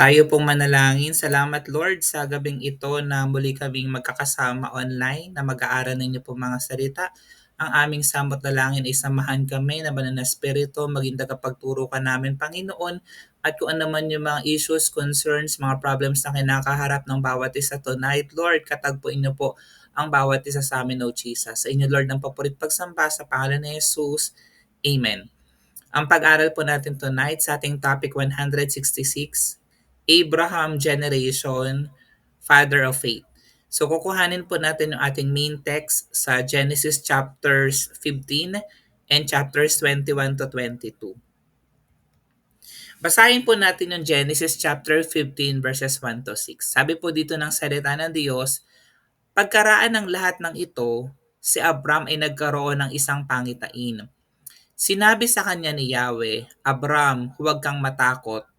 Tayo pong manalangin. Salamat Lord sa gabing ito na muli kaming magkakasama online na mag-aaral ninyo po mga salita. Ang aming samot na langin ay samahan kami na banal na spirito, maging tagapagturo ka namin Panginoon at kung ano man yung mga issues, concerns, mga problems na kinakaharap ng bawat isa tonight, Lord, katagpuin niyo po ang bawat isa sa amin, O Jesus. Sa inyo, Lord, ng papurit pagsamba sa pangalan ni Jesus. Amen. Ang pag-aral po natin tonight sa ating topic 166, Abraham Generation, Father of Faith. So kukuhanin po natin yung ating main text sa Genesis chapters 15 and chapters 21 to 22. Basahin po natin yung Genesis chapter 15 verses 1 to 6. Sabi po dito ng salita ng Diyos, Pagkaraan ng lahat ng ito, si Abram ay nagkaroon ng isang pangitain. Sinabi sa kanya ni Yahweh, Abram, huwag kang matakot.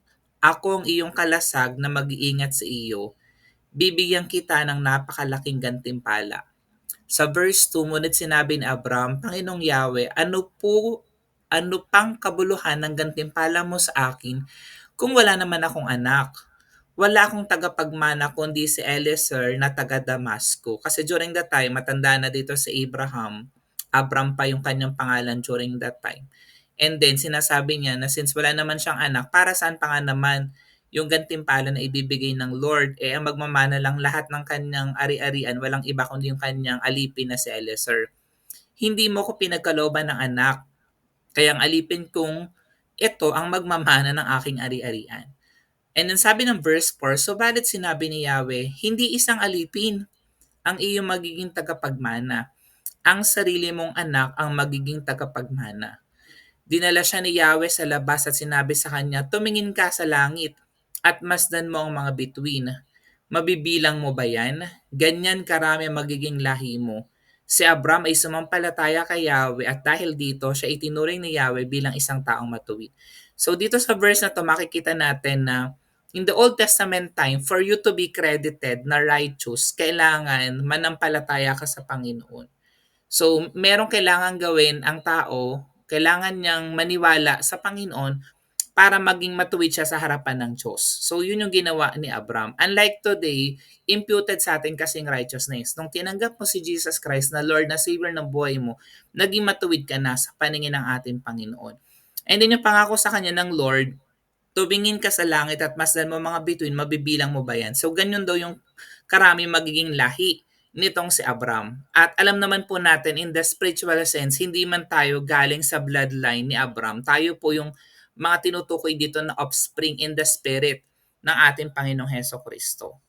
Ako ang iyong kalasag na mag-iingat sa iyo bibigyan kita ng napakalaking gantimpala. Sa verse 2, ngunit sinabi ni Abram, Panginoong Yahweh, ano po, ano pang kabuluhan ng gantimpala mo sa akin kung wala naman akong anak? Wala akong tagapagmana kundi si Eliezer na taga Damasco. Kasi during that time, matanda na dito si Abraham. Abram pa yung kanyang pangalan during that time. And then sinasabi niya na since wala naman siyang anak, para saan pa nga naman yung gantimpala na ibibigay ng Lord, eh ang magmamana lang lahat ng kanyang ari-arian, walang iba kundi yung kanyang alipin na si Eliezer. Hindi mo ko pinagkalooban ng anak, kaya ang alipin kong ito ang magmamana ng aking ari-arian. And then sabi ng verse 4, so balit sinabi ni Yahweh, hindi isang alipin ang iyong magiging tagapagmana. Ang sarili mong anak ang magiging tagapagmana. Dinala siya ni Yahweh sa labas at sinabi sa kanya, tumingin ka sa langit at masdan mo ang mga bituin. Mabibilang mo ba yan? Ganyan karami magiging lahi mo. Si Abram ay sumampalataya kay Yahweh at dahil dito siya itinuring ni Yahweh bilang isang taong matuwid. So dito sa verse na to makikita natin na in the Old Testament time, for you to be credited na righteous, kailangan manampalataya ka sa Panginoon. So merong kailangan gawin ang tao, kailangan niyang maniwala sa Panginoon para maging matuwid siya sa harapan ng Diyos. So yun yung ginawa ni Abraham. Unlike today, imputed sa atin kasing righteousness. Nung tinanggap mo si Jesus Christ na Lord na Savior ng buhay mo, naging matuwid ka na sa paningin ng ating Panginoon. And then yung pangako sa kanya ng Lord, tubingin ka sa langit at masdan mo mga bituin, mabibilang mo ba yan? So ganyan daw yung karami magiging lahi nitong si Abram. At alam naman po natin in the spiritual sense, hindi man tayo galing sa bloodline ni Abram. Tayo po yung mga tinutukoy dito na offspring in the spirit ng ating Panginoong Heso Kristo.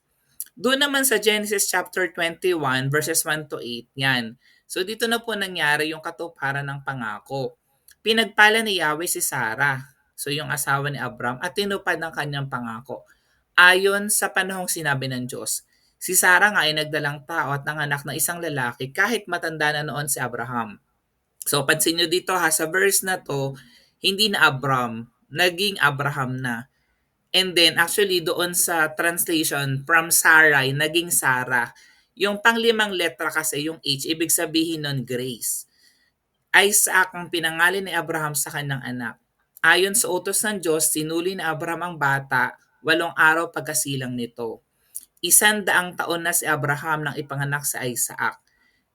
Doon naman sa Genesis chapter 21 verses 1 to 8, yan. So dito na po nangyari yung katuparan ng pangako. Pinagpala ni Yahweh si Sarah, so yung asawa ni Abram, at tinupad ng kanyang pangako. Ayon sa panahong sinabi ng Diyos, si Sarah nga ay nagdalang tao at nanganak na isang lalaki kahit matanda na noon si Abraham. So pansin nyo dito ha, sa verse na to, hindi na Abram, naging Abraham na. And then actually doon sa translation from Sarai, naging Sarah. Yung panglimang letra kasi yung H, ibig sabihin nun grace. Isaac ang pinangalan ni Abraham sa kanyang anak. Ayon sa utos ng Diyos, sinuli ni Abraham ang bata walong araw pagkasilang nito. Isandaang taon na si Abraham nang ipanganak sa Isaac.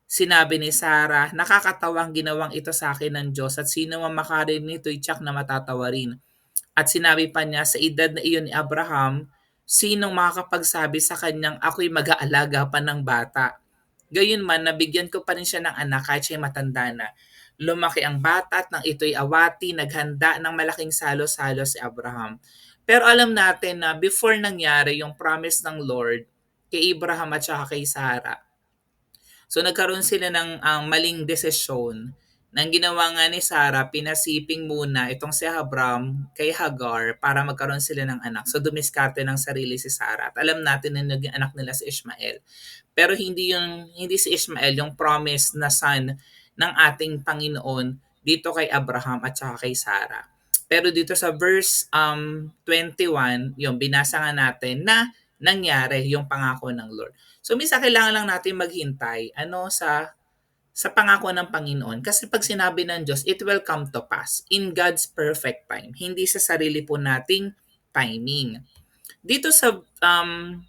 Sinabi ni Sarah, nakakatawang ginawang ito sa akin ng Diyos at sino man makarinig nito itsak na matatawa rin. At sinabi pa niya, sa edad na iyon ni Abraham, sinong makakapagsabi sa kanyang ako'y mag-aalaga pa ng bata? Gayun man, nabigyan ko pa rin siya ng anak kahit siya matanda na. Lumaki ang bata at nang ito'y awati, naghanda ng malaking salo-salo si Abraham. Pero alam natin na before nangyari yung promise ng Lord kay Abraham at saka kay Sarah, So nagkaroon sila ng um, maling desisyon. Nang ginawa nga ni Sarah, pinasiping muna itong si Abram kay Hagar para magkaroon sila ng anak. So dumiskarte ng sarili si Sarah. At alam natin na naging anak nila si Ishmael. Pero hindi yung hindi si Ishmael yung promise na son ng ating Panginoon dito kay Abraham at saka kay Sarah. Pero dito sa verse um, 21, yung binasa nga natin na nangyari yung pangako ng Lord. So minsan kailangan lang natin maghintay ano sa sa pangako ng Panginoon. Kasi pag sinabi ng Diyos, it will come to pass in God's perfect time. Hindi sa sarili po nating timing. Dito sa um,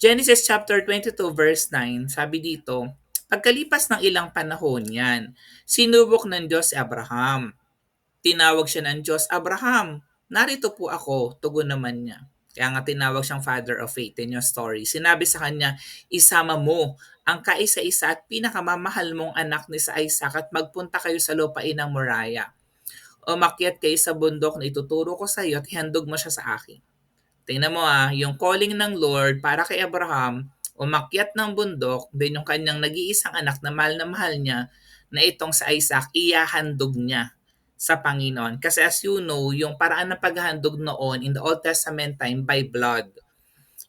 Genesis chapter 22 verse 9, sabi dito, Pagkalipas ng ilang panahon yan, sinubok ng Diyos si Abraham. Tinawag siya ng Diyos, Abraham, narito po ako, tugon naman niya. Kaya nga tinawag siyang father of faith in your story. Sinabi sa kanya, isama mo ang kaisa-isa at pinakamamahal mong anak ni sa Isaac at magpunta kayo sa lupain ng Moriah. Umakyat kayo sa bundok na ituturo ko sa iyo at ihandog mo siya sa akin. Tingnan mo ah, yung calling ng Lord para kay Abraham, umakyat ng bundok, then yung kanyang nag-iisang anak na mahal na mahal niya, na itong sa Isaac, iyahandog niya sa Panginoon. Kasi as you know, yung paraan ng paghahandog noon in the Old Testament time by blood.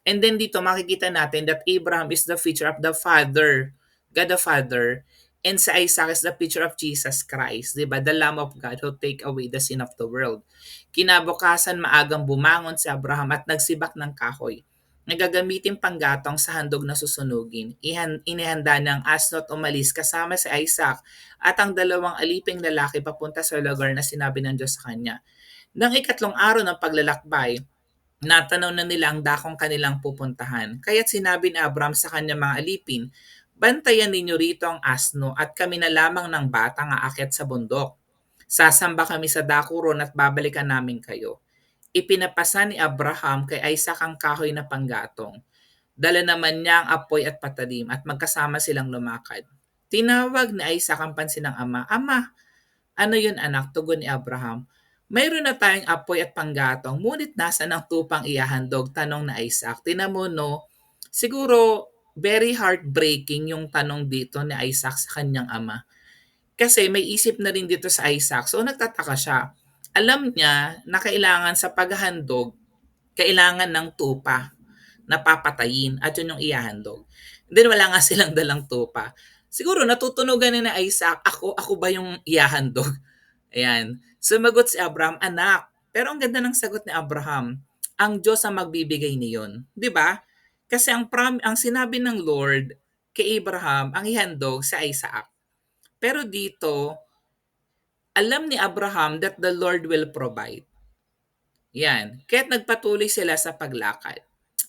And then dito makikita natin that Abraham is the feature of the Father, God the Father, and sa Isaac is the picture of Jesus Christ, di ba? The Lamb of God who take away the sin of the world. Kinabukasan maagang bumangon si Abraham at nagsibak ng kahoy. Nagagamitin panggatong sa handog na susunugin. Ihan, inihanda ng asno at umalis kasama si Isaac at ang dalawang aliping lalaki papunta sa lugar na sinabi ng Diyos sa kanya. Nang ikatlong araw ng paglalakbay, natanaw na nila ang dakong kanilang pupuntahan. Kaya't sinabi ni Abraham sa kanyang mga alipin, Bantayan ninyo rito ang asno at kami na lamang ng bata nga akyat sa bundok. Sasamba kami sa dakuron at babalikan namin kayo. Ipinapasa ni Abraham kay Isaac ang kahoy na panggatong. Dala naman niya ang apoy at patalim at magkasama silang lumakad. Tinawag ni Isaac ang pansin ng ama, Ama, ano yun anak? Tugon ni Abraham. Mayroon na tayong apoy at panggatong, ngunit nasa ng tupang iyahandog? Tanong na Isaac. Tinan mo no, siguro very heartbreaking yung tanong dito ni Isaac sa kanyang ama. Kasi may isip na rin dito sa Isaac. So nagtataka siya. Alam niya na kailangan sa paghahandog, kailangan ng tupa na papatayin at yun yung iyahandog. Then wala nga silang dalang tupa. Siguro natutunugan ni Isaac, ako, ako ba yung iyahandog? Ayan. Sumagot si Abraham, anak. Pero ang ganda ng sagot ni Abraham, ang Diyos ang magbibigay niyon. 'Di ba? Kasi ang prom ang sinabi ng Lord kay Abraham ang ihandog sa Isaac. Pero dito, alam ni Abraham that the Lord will provide. Yan. Kaya't nagpatuloy sila sa paglakad.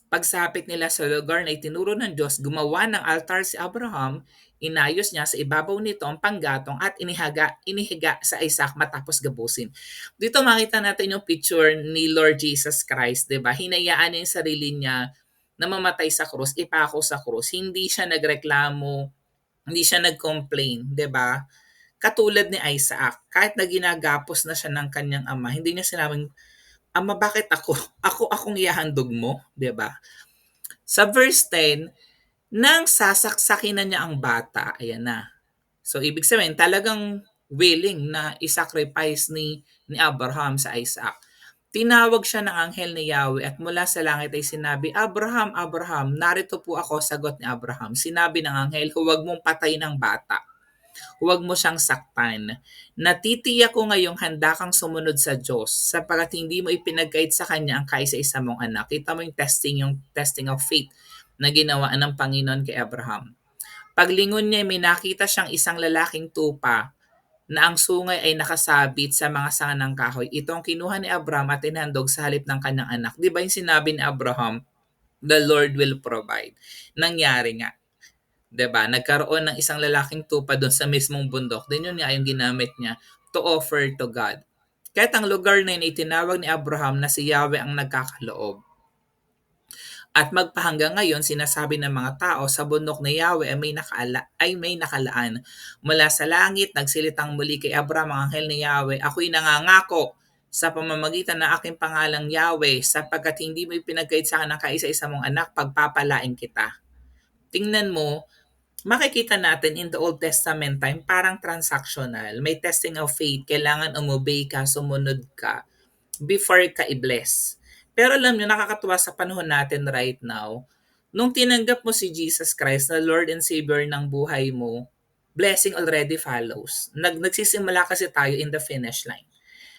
Pagsapit nila sa lugar na itinuro ng Diyos, gumawa ng altar si Abraham, inayos niya sa ibabaw nito ang panggatong at inihaga, inihiga sa Isaac matapos gabusin. Dito makita natin yung picture ni Lord Jesus Christ, 'di ba? Hinayaan niya yung sarili niya na mamatay sa krus, ipako sa krus. Hindi siya nagreklamo, hindi siya nag-complain, 'di ba? Katulad ni Isaac, kahit na ginagapos na siya ng kanyang ama, hindi niya sinabing, Ama, bakit ako? Ako akong ihahandog mo, 'di ba? Sa verse 10, nang sasaksakin na niya ang bata, ayan na. So ibig sabihin, talagang willing na isacrifice ni ni Abraham sa Isaac. Tinawag siya ng anghel ni Yahweh at mula sa langit ay sinabi, Abraham, Abraham, narito po ako, sagot ni Abraham. Sinabi ng anghel, huwag mong patayin ang bata Huwag mo siyang saktan. Natitiyak ko ngayong handa kang sumunod sa Diyos sapagkat hindi mo ipinagkait sa Kanya ang kaisa-isa mong anak. Kita mo yung testing, yung testing of faith na ginawa ng Panginoon kay Abraham. Paglingon niya, may nakita siyang isang lalaking tupa na ang sungay ay nakasabit sa mga sanga ng kahoy. Ito ang kinuha ni Abraham at inhandog sa halip ng kanyang anak. Di ba yung sinabi ni Abraham, the Lord will provide. Nangyari nga. 'Di ba? Nagkaroon ng isang lalaking tupa doon sa mismong bundok. Din yun nga yung ginamit niya to offer to God. Kahit ang lugar na yun itinawag ni Abraham na si Yahweh ang nagkakaloob. At magpahanggang ngayon, sinasabi ng mga tao sa bundok ni Yahweh ay may, nakaala, ay may nakalaan. Mula sa langit, nagsilitang muli kay Abraham ang anghel ni Yahweh, ako'y nangangako sa pamamagitan ng aking pangalang Yahweh, sapagkat hindi mo ipinagkait sa akin ang kaisa-isa mong anak, pagpapalain kita. Tingnan mo, makikita natin in the Old Testament time, parang transactional. May testing of faith. Kailangan umobey ka, sumunod ka before ka i-bless. Pero alam nyo, nakakatuwa sa panahon natin right now, nung tinanggap mo si Jesus Christ na Lord and Savior ng buhay mo, blessing already follows. Nag, nagsisimula kasi tayo in the finish line.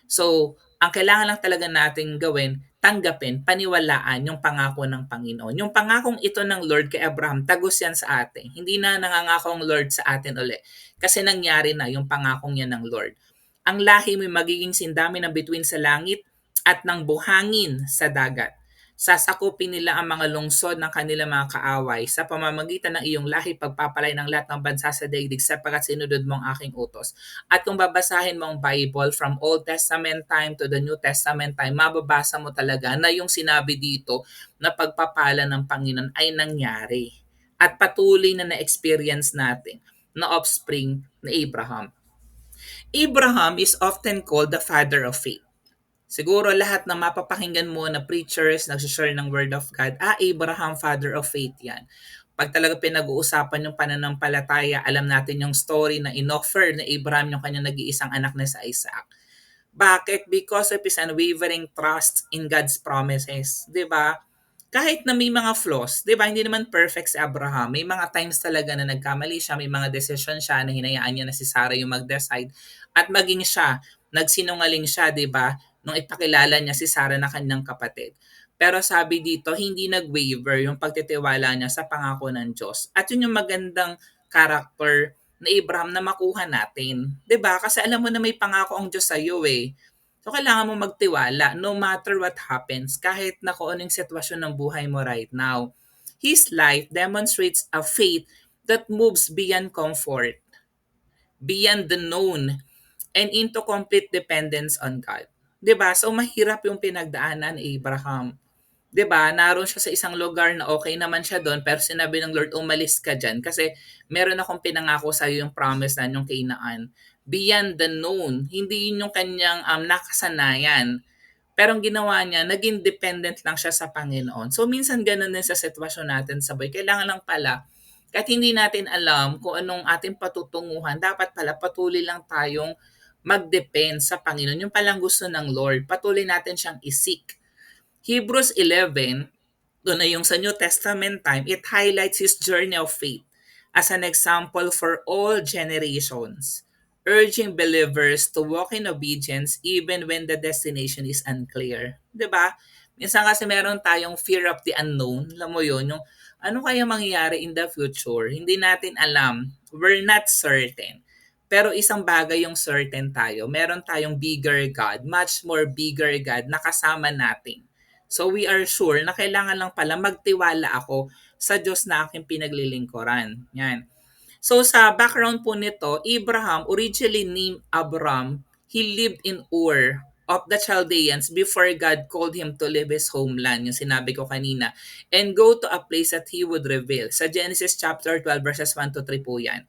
So, ang kailangan lang talaga nating gawin, tanggapin, paniwalaan yung pangako ng Panginoon. Yung pangakong ito ng Lord kay Abraham, tagos yan sa atin. Hindi na nangangako ang Lord sa atin uli. Kasi nangyari na yung pangakong yan ng Lord. Ang lahi mo magiging sindami ng bituin sa langit at ng buhangin sa dagat. Sasakupin nila ang mga lungsod ng kanilang mga kaaway sa pamamagitan ng iyong lahi pagpapalay ng lahat ng bansa sa daigdig sapagkat sinunod mo ang aking utos. At kung babasahin mo ang Bible from Old Testament time to the New Testament time, mababasa mo talaga na yung sinabi dito na pagpapala ng Panginoon ay nangyari at patuloy na na-experience natin na offspring ni Abraham. Abraham is often called the father of faith. Siguro lahat na mapapakinggan mo na preachers nagsishare ng word of God, ah, Abraham, father of faith yan. Pag talaga pinag-uusapan yung pananampalataya, alam natin yung story na inoffer ni Abraham yung kanyang nag-iisang anak na sa Isaac. Bakit? Because of his unwavering trust in God's promises. ba? Kahit na may mga flaws, 'di ba? Hindi naman perfect si Abraham. May mga times talaga na nagkamali siya, may mga decision siya na hinayaan niya na si Sarah yung mag-decide at maging siya, nagsinungaling siya, 'di ba? Nung ipakilala niya si Sarah na kanyang kapatid. Pero sabi dito, hindi nag-waver yung pagtitiwala niya sa pangako ng Diyos. At yun yung magandang character na Abraham na makuha natin. ba diba? Kasi alam mo na may pangako ang Diyos sa iyo eh. So kailangan mo magtiwala no matter what happens, kahit na kung anong sitwasyon ng buhay mo right now. His life demonstrates a faith that moves beyond comfort, beyond the known, and into complete dependence on God. 'Di ba? So mahirap yung pinagdaanan ni Abraham. 'Di ba? Naroon siya sa isang lugar na okay naman siya doon pero sinabi ng Lord umalis ka diyan kasi meron akong pinangako sa iyo yung promise na yung Canaan. Beyond the known, hindi yun yung kanyang um, nakasanayan. Pero ang ginawa niya, naging dependent lang siya sa Panginoon. So minsan ganun din sa sitwasyon natin sa boy. Kailangan lang pala, kahit hindi natin alam kung anong ating patutunguhan, dapat pala patuloy lang tayong mag-depend sa Panginoon. Yung palang gusto ng Lord. Patuloy natin siyang isik. Hebrews 11, doon na yung sa New Testament time, it highlights his journey of faith as an example for all generations, urging believers to walk in obedience even when the destination is unclear. ba? Diba? Minsan kasi meron tayong fear of the unknown. Alam mo yun, yung ano kaya mangyayari in the future? Hindi natin alam. We're not certain. Pero isang bagay yung certain tayo. Meron tayong bigger God, much more bigger God na kasama natin. So we are sure na kailangan lang pala magtiwala ako sa Diyos na aking pinaglilingkuran. Yan. So sa background po nito, Abraham, originally named Abram, he lived in Ur of the Chaldeans before God called him to leave his homeland, yung sinabi ko kanina, and go to a place that he would reveal. Sa Genesis chapter 12 verses 1 to 3 po yan.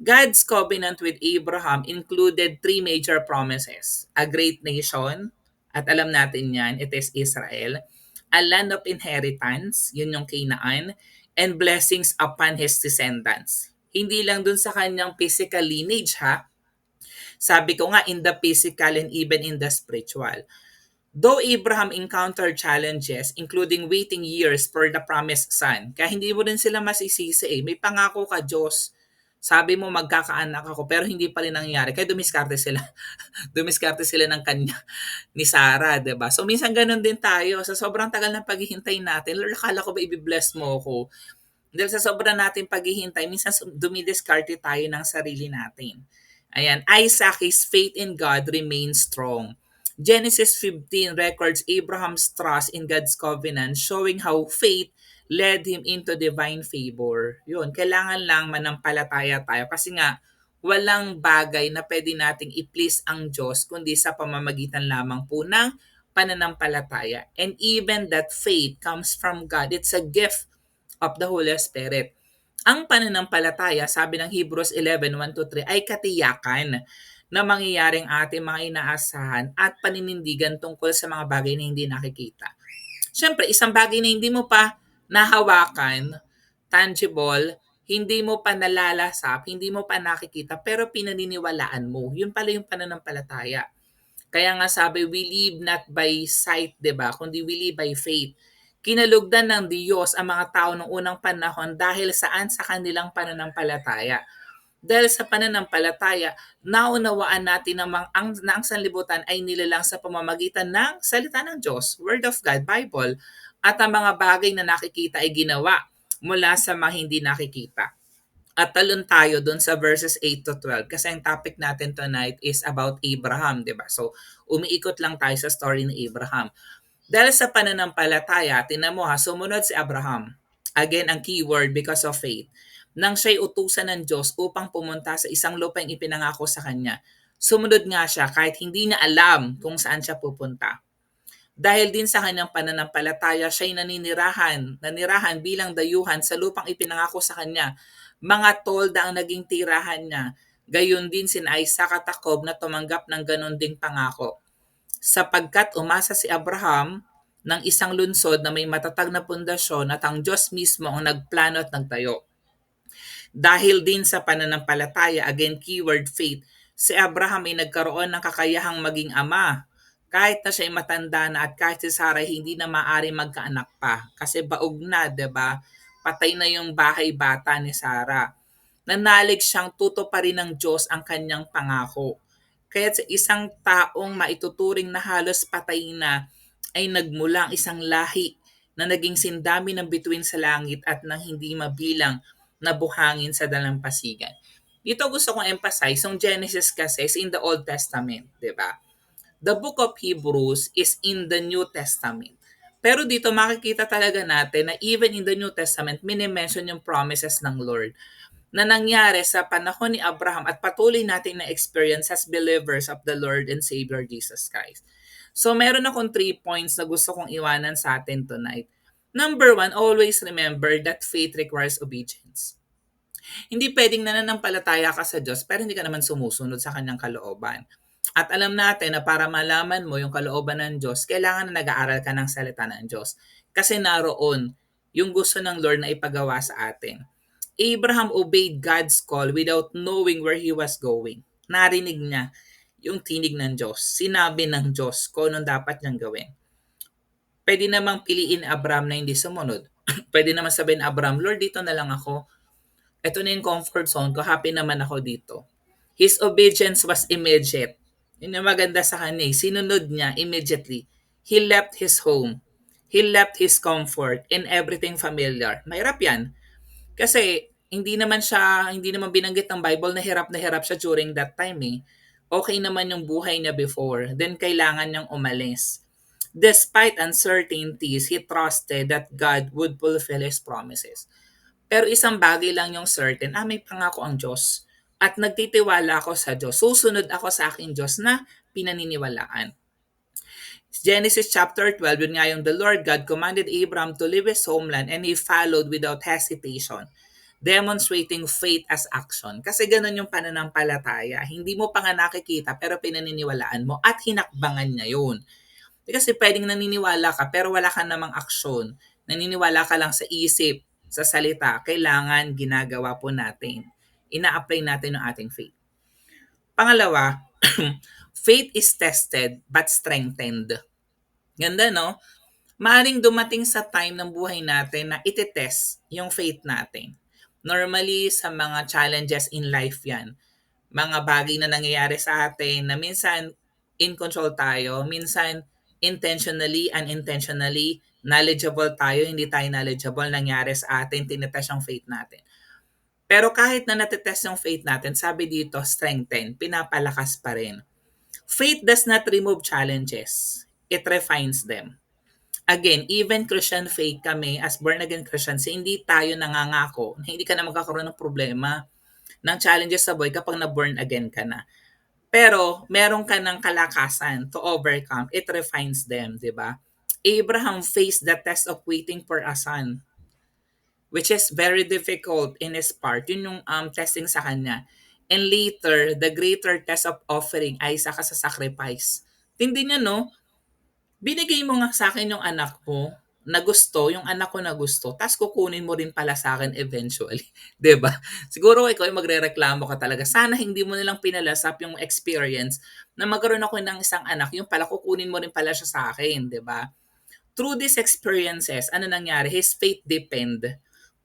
God's covenant with Abraham included three major promises. A great nation, at alam natin yan, it is Israel. A land of inheritance, yun yung Canaan. And blessings upon his descendants. Hindi lang dun sa kanyang physical lineage ha. Sabi ko nga, in the physical and even in the spiritual. Though Abraham encountered challenges, including waiting years for the promised son, kaya hindi mo din sila masisisi eh. May pangako ka Diyos sabi mo magkakaanak ako pero hindi pa rin nangyayari. Kaya dumiskarte sila. dumiskarte sila ng kanya ni Sarah, 'di ba? So minsan ganun din tayo. Sa sobrang tagal ng paghihintay natin, Lord, akala ko ba i-bless mo ako? Dahil sa sobrang natin paghihintay, minsan dumidiskarte tayo ng sarili natin. Ayan, Isaac, his faith in God remains strong. Genesis 15 records Abraham's trust in God's covenant, showing how faith led him into divine favor. Yun, kailangan lang manampalataya tayo kasi nga walang bagay na pwede nating i-please ang Diyos kundi sa pamamagitan lamang po ng pananampalataya. And even that faith comes from God. It's a gift of the Holy Spirit. Ang pananampalataya, sabi ng Hebrews 11, 1-3, ay katiyakan na mangyayaring ating mga inaasahan at paninindigan tungkol sa mga bagay na hindi nakikita. Siyempre, isang bagay na hindi mo pa nahawakan, tangible, hindi mo pa nalalasap, hindi mo pa nakikita, pero pinaniniwalaan mo. Yun pala yung pananampalataya. Kaya nga sabi, we live not by sight, ba diba? kundi we live by faith. Kinalugdan ng Diyos ang mga tao noong unang panahon dahil saan sa kanilang pananampalataya. Dahil sa pananampalataya, naunawaan natin na ang, na ang sanlibutan ay nilalang sa pamamagitan ng salita ng Diyos, Word of God, Bible, at ang mga bagay na nakikita ay ginawa mula sa mga hindi nakikita. At talon tayo dun sa verses 8 to 12 kasi ang topic natin tonight is about Abraham, di ba? So, umiikot lang tayo sa story ni Abraham. Dahil sa pananampalataya, tinan mo ha, sumunod si Abraham. Again, ang keyword because of faith. Nang siya'y utusan ng Diyos upang pumunta sa isang lupang ipinangako sa kanya, sumunod nga siya kahit hindi niya alam kung saan siya pupunta. Dahil din sa kanyang pananampalataya, siya'y naninirahan, nanirahan bilang dayuhan sa lupang ipinangako sa kanya. Mga tolda ang naging tirahan niya. Gayon din si Isaac at Jacob na tumanggap ng ganon ding pangako sapagkat umasa si Abraham ng isang lunsod na may matatag na pundasyon at ang Diyos mismo ang nagplano at nagtayo. Dahil din sa pananampalataya, again keyword faith, si Abraham ay nagkaroon ng kakayahang maging ama kahit na siya ay matanda na at kahit si Sarah hindi na maaari magkaanak pa kasi baog na, 'di ba? Patay na yung bahay bata ni Sarah. Nanalig siyang tuto pa rin ng Diyos ang kanyang pangako kaya sa isang taong maituturing na halos patay na ay nagmula ang isang lahi na naging sindami ng bituin sa langit at nang hindi mabilang na buhangin sa dalampasigan. Dito gusto kong emphasize, yung Genesis kasi is in the Old Testament, di ba? The book of Hebrews is in the New Testament. Pero dito makikita talaga natin na even in the New Testament, minimension yung promises ng Lord na nangyari sa panahon ni Abraham at patuloy natin na experience as believers of the Lord and Savior Jesus Christ. So meron akong three points na gusto kong iwanan sa atin tonight. Number one, always remember that faith requires obedience. Hindi pwedeng nananampalataya ka sa Diyos pero hindi ka naman sumusunod sa kanyang kalooban. At alam natin na para malaman mo yung kalooban ng Diyos, kailangan na nag-aaral ka ng salita ng Diyos. Kasi naroon yung gusto ng Lord na ipagawa sa atin. Abraham obeyed God's call without knowing where he was going. Narinig niya yung tinig ng Diyos. Sinabi ng Diyos kung anong dapat niyang gawin. Pwede namang piliin Abraham na hindi sumunod. Pwede naman sabihin Abraham, Lord, dito na lang ako. Ito na yung comfort zone ko. Happy naman ako dito. His obedience was immediate. Yun yung maganda sa kanya. Eh. Sinunod niya immediately. He left his home. He left his comfort and everything familiar. Mahirap yan. Kasi hindi naman siya, hindi naman binanggit ng Bible na hirap na hirap siya during that time eh. Okay naman yung buhay niya before, then kailangan niyang umalis. Despite uncertainties, he trusted that God would fulfill His promises. Pero isang bagay lang yung certain, ah may pangako ang Diyos. At nagtitiwala ako sa Diyos. Susunod ako sa aking Diyos na pinaniniwalaan. Genesis chapter 12, yun nga yung the Lord God commanded Abraham to leave his homeland and he followed without hesitation demonstrating faith as action. Kasi ganun yung pananampalataya. Hindi mo pa nga nakikita pero pinaniniwalaan mo at hinakbangan niya yun. Kasi pwedeng naniniwala ka pero wala ka namang aksyon. Naniniwala ka lang sa isip, sa salita. Kailangan ginagawa po natin. Ina-apply natin ang ating faith. Pangalawa, faith is tested but strengthened. Ganda, no? Maaring dumating sa time ng buhay natin na iti-test yung faith natin. Normally, sa mga challenges in life yan. Mga bagay na nangyayari sa atin na minsan in control tayo, minsan intentionally, unintentionally, knowledgeable tayo, hindi tayo knowledgeable, nangyari sa atin, tinetest yung faith natin. Pero kahit na natetest yung faith natin, sabi dito, strengthen, pinapalakas pa rin. Faith does not remove challenges. It refines them again, even Christian faith kami as born again Christians, hindi tayo nangangako na hindi ka na magkakaroon ng problema ng challenges sa buhay kapag na born again ka na. Pero meron ka ng kalakasan to overcome. It refines them, di ba? Abraham faced the test of waiting for a son which is very difficult in his part. Yun yung um, testing sa kanya. And later, the greater test of offering ay isa ka sa sacrifice. Tindi niya, no? binigay mo nga sa akin yung anak mo na gusto, yung anak ko na gusto, tapos kukunin mo rin pala sa akin eventually. ba? diba? Siguro ikaw ay magre-reklamo ka talaga. Sana hindi mo nilang pinalasap yung experience na magkaroon ako ng isang anak, yung pala kukunin mo rin pala siya sa akin, ba? Diba? Through these experiences, ano nangyari? His faith depend,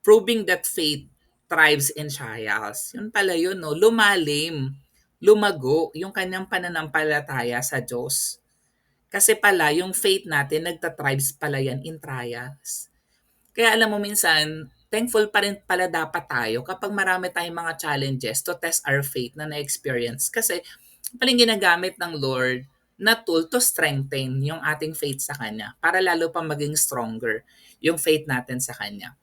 proving that faith thrives in trials. Yun pala yun, no? Lumalim, lumago yung kanyang pananampalataya sa Diyos kasi pala, yung faith natin, nagtatribes pala yan in trials. Kaya alam mo minsan, thankful pa rin pala dapat tayo kapag marami tayong mga challenges to test our faith na na-experience. Kasi paling ginagamit ng Lord na tool to strengthen yung ating faith sa Kanya para lalo pa maging stronger yung faith natin sa Kanya.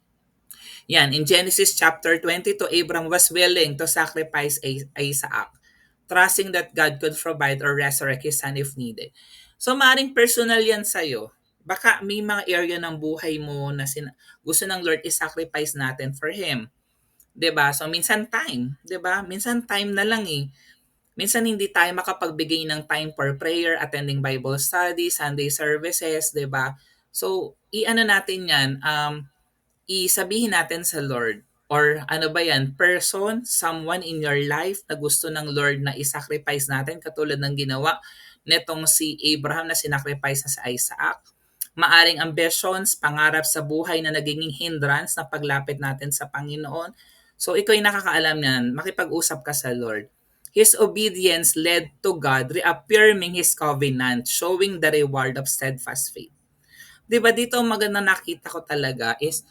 Yan, in Genesis chapter 22, Abram was willing to sacrifice Isaac, trusting that God could provide or resurrect his son if needed. So, maring personal yan sa'yo. Baka may mga area ng buhay mo na sin- gusto ng Lord i-sacrifice natin for Him. 'Di ba So, minsan time. 'di ba Minsan time na lang eh. Minsan hindi tayo makapagbigay ng time for prayer, attending Bible study, Sunday services, 'di ba So, i-ano natin yan, um, isabihin natin sa Lord, or ano ba yan, person, someone in your life na gusto ng Lord na isacrifice natin katulad ng ginawa netong si Abraham na sinacrifice na sa Isaac. Maaring ambitions, pangarap sa buhay na naging hindrance na paglapit natin sa Panginoon. So ikaw ay nakakaalam niyan, makipag-usap ka sa Lord. His obedience led to God reaffirming His covenant, showing the reward of steadfast faith. Diba dito maganda nakita ko talaga is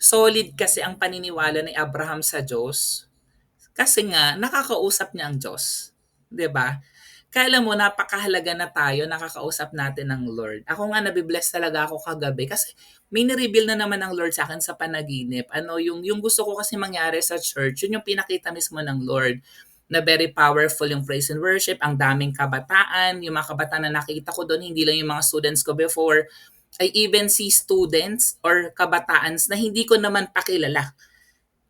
solid kasi ang paniniwala ni Abraham sa Diyos. Kasi nga, nakakausap niya ang Diyos. ba? Diba? Kaya mo, napakahalaga na tayo, nakakausap natin ng Lord. Ako nga, nabibless talaga ako kagabi kasi may nireveal na naman ng Lord sa akin sa panaginip. Ano, yung, yung gusto ko kasi mangyari sa church, yun yung pinakita mismo ng Lord na very powerful yung praise and worship, ang daming kabataan, yung mga kabataan na nakita ko doon, hindi lang yung mga students ko before, I even see students or kabataans na hindi ko naman pakilala.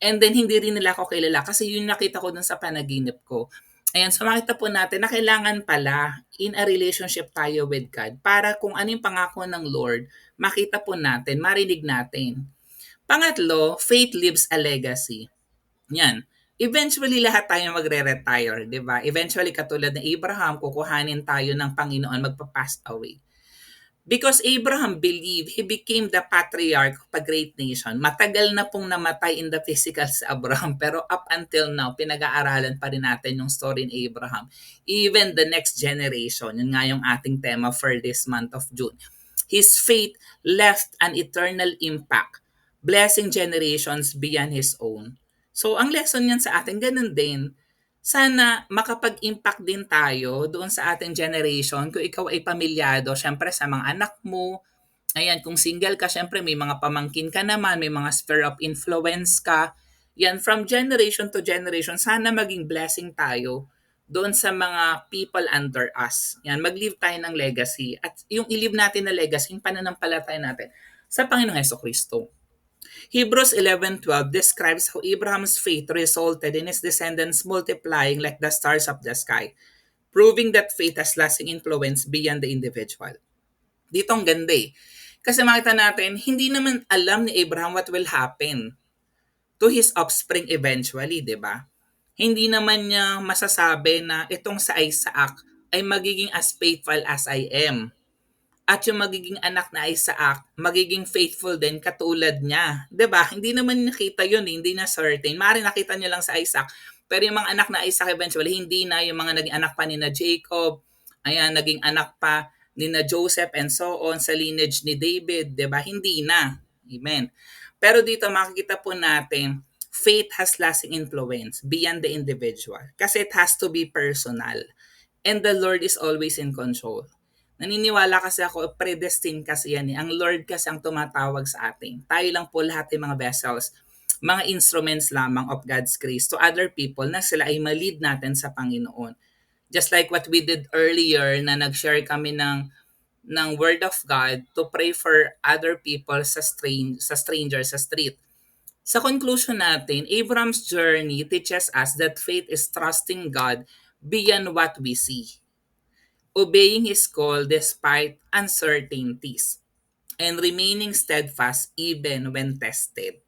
And then hindi rin nila ako kilala kasi yun nakita ko dun sa panaginip ko. Ayan, so makita po natin na kailangan pala in a relationship tayo with God para kung ano yung pangako ng Lord, makita po natin, marinig natin. Pangatlo, faith leaves a legacy. Yan. Eventually, lahat tayo magre-retire, di ba? Eventually, katulad ng Abraham, kukuhanin tayo ng Panginoon, magpa-pass away. Because Abraham believed he became the patriarch of a great nation. Matagal na pong namatay in the physical sa Abraham pero up until now, pinag-aaralan pa rin natin yung story ni Abraham. Even the next generation, yun nga yung ating tema for this month of June. His faith left an eternal impact, blessing generations beyond his own. So ang lesson niyan sa atin, ganun din sana makapag-impact din tayo doon sa ating generation kung ikaw ay pamilyado, syempre sa mga anak mo, ayan, kung single ka, syempre may mga pamangkin ka naman, may mga sphere of influence ka, yan, from generation to generation, sana maging blessing tayo doon sa mga people under us. Yan, mag-leave tayo ng legacy. At yung i-leave natin na legacy, yung pananampalataya natin sa Panginoong Heso Kristo. Hebrews 11:12 describes how Abraham's faith resulted in his descendants multiplying like the stars of the sky, proving that faith has lasting influence beyond the individual. Dito ang ganda eh. Kasi makita natin, hindi naman alam ni Abraham what will happen to his offspring eventually, di ba? Hindi naman niya masasabi na itong sa Isaac ay magiging as faithful as I am at yung magiging anak na Isaac, magiging faithful din katulad niya. 'Di ba? Hindi naman nakita yun, eh. hindi na certain. Mari nakita niyo lang sa Isaac. Pero yung mga anak na Isaac eventually, hindi na yung mga naging anak pa ni na Jacob, ayan, naging anak pa ni na Joseph and so on sa lineage ni David, 'di ba? Hindi na. Amen. Pero dito makikita po natin, faith has lasting influence beyond the individual kasi it has to be personal. And the Lord is always in control. Naniniwala kasi ako, predestined kasi yan eh. Ang Lord kasi ang tumatawag sa atin. Tayo lang po lahat ng mga vessels, mga instruments lamang of God's grace to other people na sila ay malid natin sa Panginoon. Just like what we did earlier na nag-share kami ng ng word of God to pray for other people sa strange sa stranger sa street. Sa conclusion natin, Abraham's journey teaches us that faith is trusting God beyond what we see obeying his call despite uncertainties, and remaining steadfast even when tested.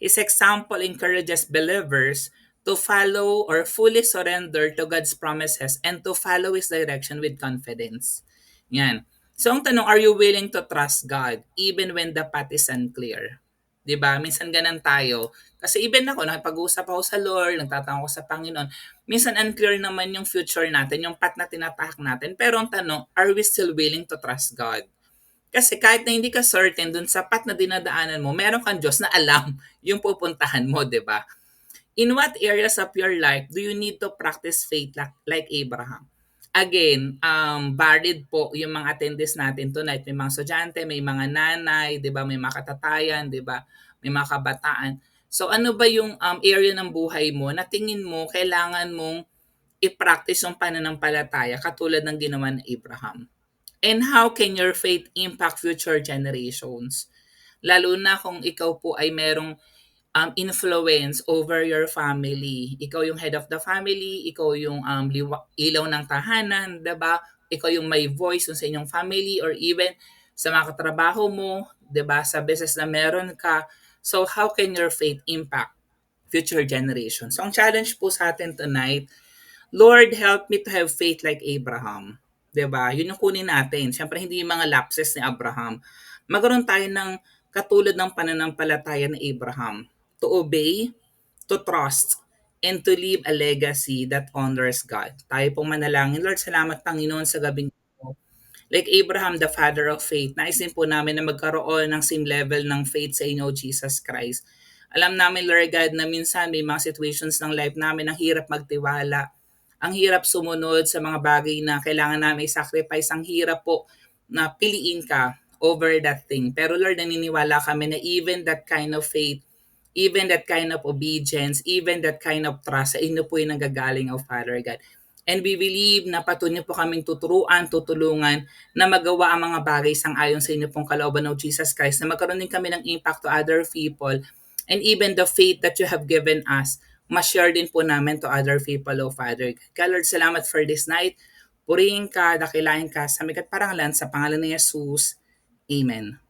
His example encourages believers to follow or fully surrender to God's promises and to follow His direction with confidence. Yan. So ang tanong, are you willing to trust God even when the path is unclear? 'Di ba? Minsan ganun tayo. Kasi even ako, nakipag-usap ako sa Lord, nagtatanong ako sa Panginoon. Minsan unclear naman yung future natin, yung path na tinatahak natin. Pero ang tanong, are we still willing to trust God? Kasi kahit na hindi ka certain dun sa path na dinadaanan mo, meron kang Diyos na alam yung pupuntahan mo, 'di ba? In what areas of your life do you need to practice faith like, like Abraham? again, um, varied po yung mga attendees natin tonight. May mga estudyante, may mga nanay, di ba? May mga katatayan, di ba? May mga kabataan. So ano ba yung um, area ng buhay mo na tingin mo kailangan mong i-practice yung pananampalataya katulad ng ginawa ni Abraham? And how can your faith impact future generations? Lalo na kung ikaw po ay merong um, influence over your family. Ikaw yung head of the family, ikaw yung um, liwa- ilaw ng tahanan, ba? Ikaw yung may voice sa inyong family or even sa mga katrabaho mo, ba? Sa business na meron ka. So how can your faith impact future generations? So ang challenge po sa atin tonight, Lord, help me to have faith like Abraham. ba? Yun yung kunin natin. Siyempre hindi yung mga lapses ni Abraham. Magkaroon tayo ng katulad ng pananampalataya ni Abraham to obey, to trust, and to leave a legacy that honors God. Tayo pong manalangin. Lord, salamat Panginoon sa gabing. Like Abraham, the father of faith, naisin po namin na magkaroon ng same level ng faith sa inyo, Jesus Christ. Alam namin, Lord God, na minsan may mga situations ng life namin ang hirap magtiwala. Ang hirap sumunod sa mga bagay na kailangan namin sacrifice. Ang hirap po na piliin ka over that thing. Pero Lord, naniniwala kami na even that kind of faith, even that kind of obedience, even that kind of trust, sa inyo po yung nanggagaling, O Father God. And we believe na patuloy po kaming tuturuan, tutulungan na magawa ang mga bagay sang ayon sa inyo pong kalooban ng Jesus Christ, na magkaroon din kami ng impact to other people, and even the faith that you have given us, ma-share din po namin to other people, O Father. God, Lord, salamat for this night. Purihin ka, dakilain ka, sa mikat parangalan, sa pangalan ni Jesus. Amen.